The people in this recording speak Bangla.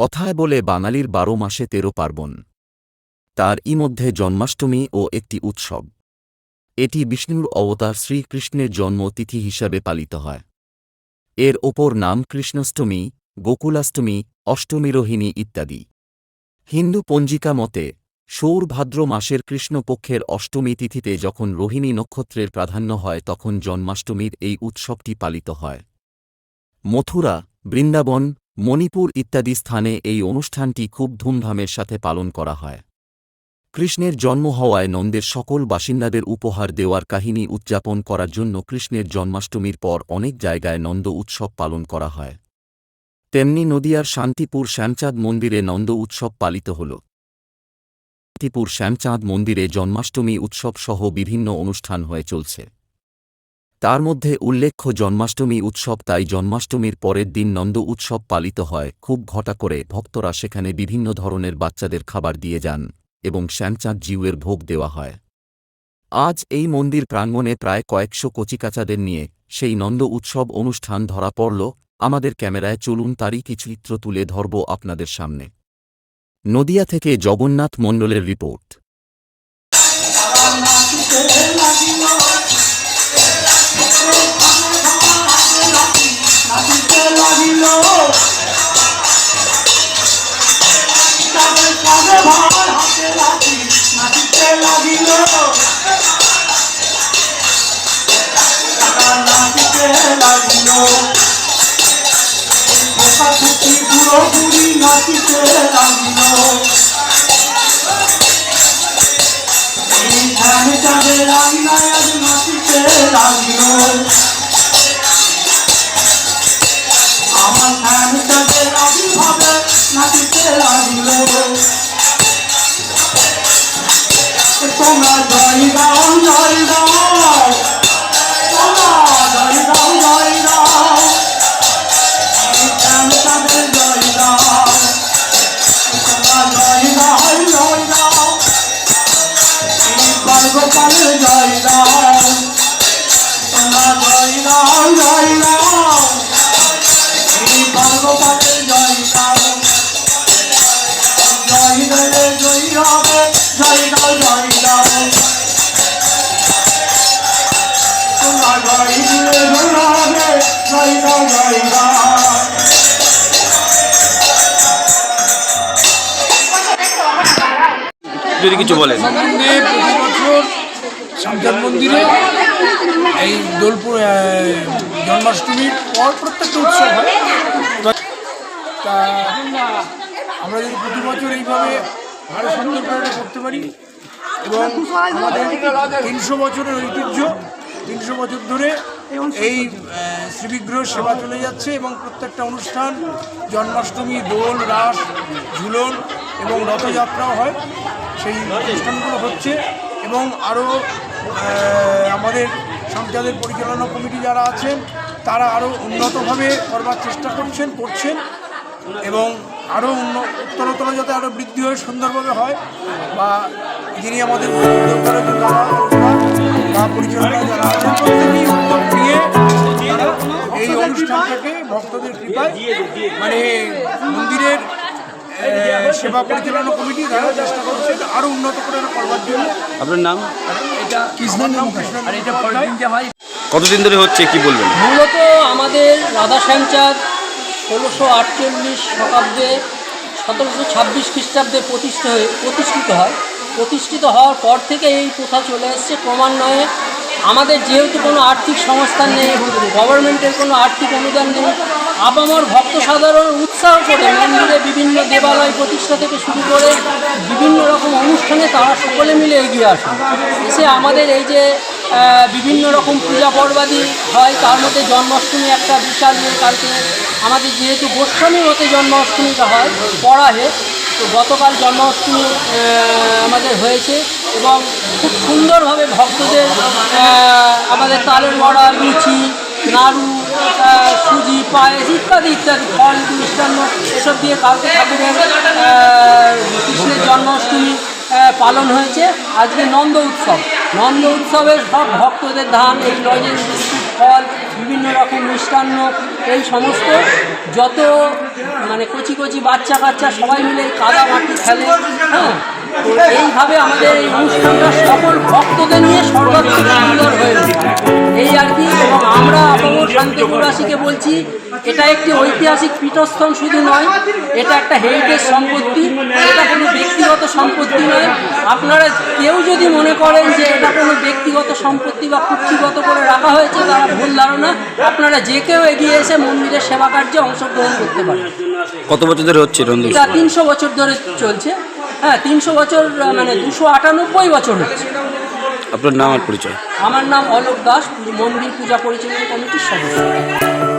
কথায় বলে বাঙালির বারো মাসে তেরো পার্বণ। তার ইমধ্যে জন্মাষ্টমী ও একটি উৎসব। এটি বিষ্ণুর অবতার শ্রীকৃষ্ণের জন্মতিথি হিসাবে পালিত হয়। এর ওপর নাম কৃষ্ণাষ্টমী, গোকুলাষ্টমী, অষ্টমীরোহিণী ইত্যাদি। হিন্দু পঞ্জিকা মতে সৌর ভাদ্র মাসের কৃষ্ণপক্ষের অষ্টমী তিথিতে যখন রোহিণী নক্ষত্রের প্রাধান্য হয় তখন জন্মাষ্টমীর এই উৎসবটি পালিত হয়। মথুরা, বৃন্দাবন মণিপুর ইত্যাদি স্থানে এই অনুষ্ঠানটি খুব ধুমধামের সাথে পালন করা হয়। কৃষ্ণের জন্ম হওয়ায় নন্দের সকল বাসিন্দাদের উপহার দেওয়ার কাহিনী উদযাপন করার জন্য কৃষ্ণের জন্মাষ্টমীর পর অনেক জায়গায় নন্দ উৎসব পালন করা হয়। তেমনি নদিয়ার শান্তিপুর শ্যামচাঁদ মন্দিরে নন্দ উৎসব পালিত হল। শান্তিপুর শ্যামচাঁদ মন্দিরে জন্মাষ্টমী উৎসব সহ বিভিন্ন অনুষ্ঠান হয়ে চলছে। তার মধ্যে উল্লেখ্য জন্মাষ্টমী উৎসব তাই জন্মাষ্টমীর পরের দিন নন্দ উৎসব পালিত হয়। খুব ঘটা করে ভক্তরা সেখানে বিভিন্ন ধরনের বাচ্চাদের খাবার দিয়ে যান এবং শ্যামচাঁদ জিউয়ের ভোগ দেওয়া হয়। আজ এই মন্দির প্রাঙ্গণে প্রায় কয়েকশো কচিকাচাদের নিয়ে সেই নন্দ উৎসব অনুষ্ঠান ধরা পড়ল। আমাদের ক্যামেরায় চলুন তারই কিছু চিত্র তুলে ধরব আপনাদের সামনে। নদিয়া থেকে জগন্নাথ মণ্ডলের রিপোর্ট। নাচিতে লাগিল। যদি কিছু বলেন। শামচাঁদ মন্দিরে এই দোলপুর জন্মাষ্টমীর পর প্রত্যেকটা উৎসব হয়। তা আমরা যদি প্রতি বছর এইভাবে আরও সুন্দর করে করতে পারি এবং আমাদের তিনশো বছরের ঐতিহ্য, তিনশো বছর ধরে এই শ্রীবিগ্রহ সেবা চলে যাচ্ছে এবং প্রত্যেকটা অনুষ্ঠান, জন্মাষ্টমী, দোল, রাস, ঝুলন এবং রথযাত্রাও হয়। সেই অনুষ্ঠানগুলো হচ্ছে এবং আরও আমাদের সঞ্চালের পরিচালনা কমিটি যারা আছেন, তারা আরও উন্নতভাবে করবার চেষ্টা করছেন করছেন এবং আরও উত্তরোত্তর যাতে আরও বৃদ্ধি হয়ে, সুন্দরভাবে হয় বা যিনি আমাদের বা পরিচালনা যারা আছেন প্রত্যেকেই উদ্যোগ নিয়ে এই অনুষ্ঠানটাকে ভক্তদের কৃপায় মানে মন্দিরের সেবা পরিচালনা কমিটি তারা চেষ্টা করছেন আরও উন্নত করে করবার জন্য। আপনার নাম? কৃষ্ণের নাম কৃষ্ণ আর এটা হয় কতদিন ধরে হচ্ছে কি বলবেন? মূলত আমাদের রাধা শ্যামচাঁদ ষোলোশো আটচল্লিশ শতাব্দে সতেরোশো ছাব্বিশ খ্রিস্টাব্দে প্রতিষ্ঠিত হয়ে প্রতিষ্ঠিত হয়। প্রতিষ্ঠিত হওয়ার পর থেকে এই প্রথা চলে এসছে। ক্রমান্বয়ে আমাদের যেহেতু কোনো আর্থিক সংস্থান নেই গভর্নমেন্টের কোনো আর্থিক অনুদান নেই আপামর ভক্ত সাধারণ উৎসাহ করে মন্দিরে বিভিন্ন দেবালয় প্রতিষ্ঠা থেকে শুরু করে বিভিন্ন রকম অনুষ্ঠানে তারা সকলে মিলে এগিয়ে আসেন। এসে আমাদের এই যে বিভিন্ন রকম পূজা পর্বাদি হয়, তার মধ্যে জন্মাষ্টমী একটা বিশাল ইয়ে কালকে আমাদের যেহেতু গোস্বামী হতে জন্মাষ্টমীটা হয় পড়াহে তো গতকাল জন্মাষ্টমী আমাদের হয়েছে এবং খুব সুন্দরভাবে ভক্তদের আমাদের তালের বড়া, লুচি, নাড়ু পায়েস ইত্যাদি ইত্যাদি। ফল মিষ্টান্ন এসব দিয়ে কালকে ঠাকুরের কৃষ্ণের জন্মাষ্টমী পালন হয়েছে। আজকে নন্দ উৎসব। নন্দ উৎসবে সব ভক্তদের ধান, এই লজেন্স ফল, বিভিন্ন রকম মিষ্টান্ন, এই সমস্ত যত মানে কচি কচি বাচ্চা কাচ্চা সবাই মিলে কাদা মাটি খেলে। হ্যাঁ এইভাবে আমাদের এই অনুষ্ঠানটা সকল ভক্তদের নিয়ে সর্বাত্মক সুন্দর হয়ে ওঠে এই আর কি এবং আমরা আপামর শান্তিপুরবাসীকে বলছি এটা একটি ঐতিহাসিক পীঠস্থান শুধু নয় এটা একটা হেরিটেজ সম্পত্তি এটা কোনো ব্যক্তিগত সম্পত্তি নয়। আপনারা কেউ যদি মনে করেন যে এটা কোনো ব্যক্তিগত সম্পত্তি বা কুক্ষিগত করে রাখা হয়েছে তারা ভুল ধারণা। আপনারা যে কেউ এগিয়ে এসে মন্দিরের সেবা কার্যে অংশগ্রহণ করতে পারেন। কত বছর ধরে হচ্ছে এটা তিনশো বছর ধরে চলছে। হ্যাঁ তিনশো বছর মানে দুশো আটানব্বই বছর হচ্ছে। আপনার নাম আর পরিচয়? আমার নাম অলোক দাস মন্দির পূজা পরিচালনা কমিটির সদস্য।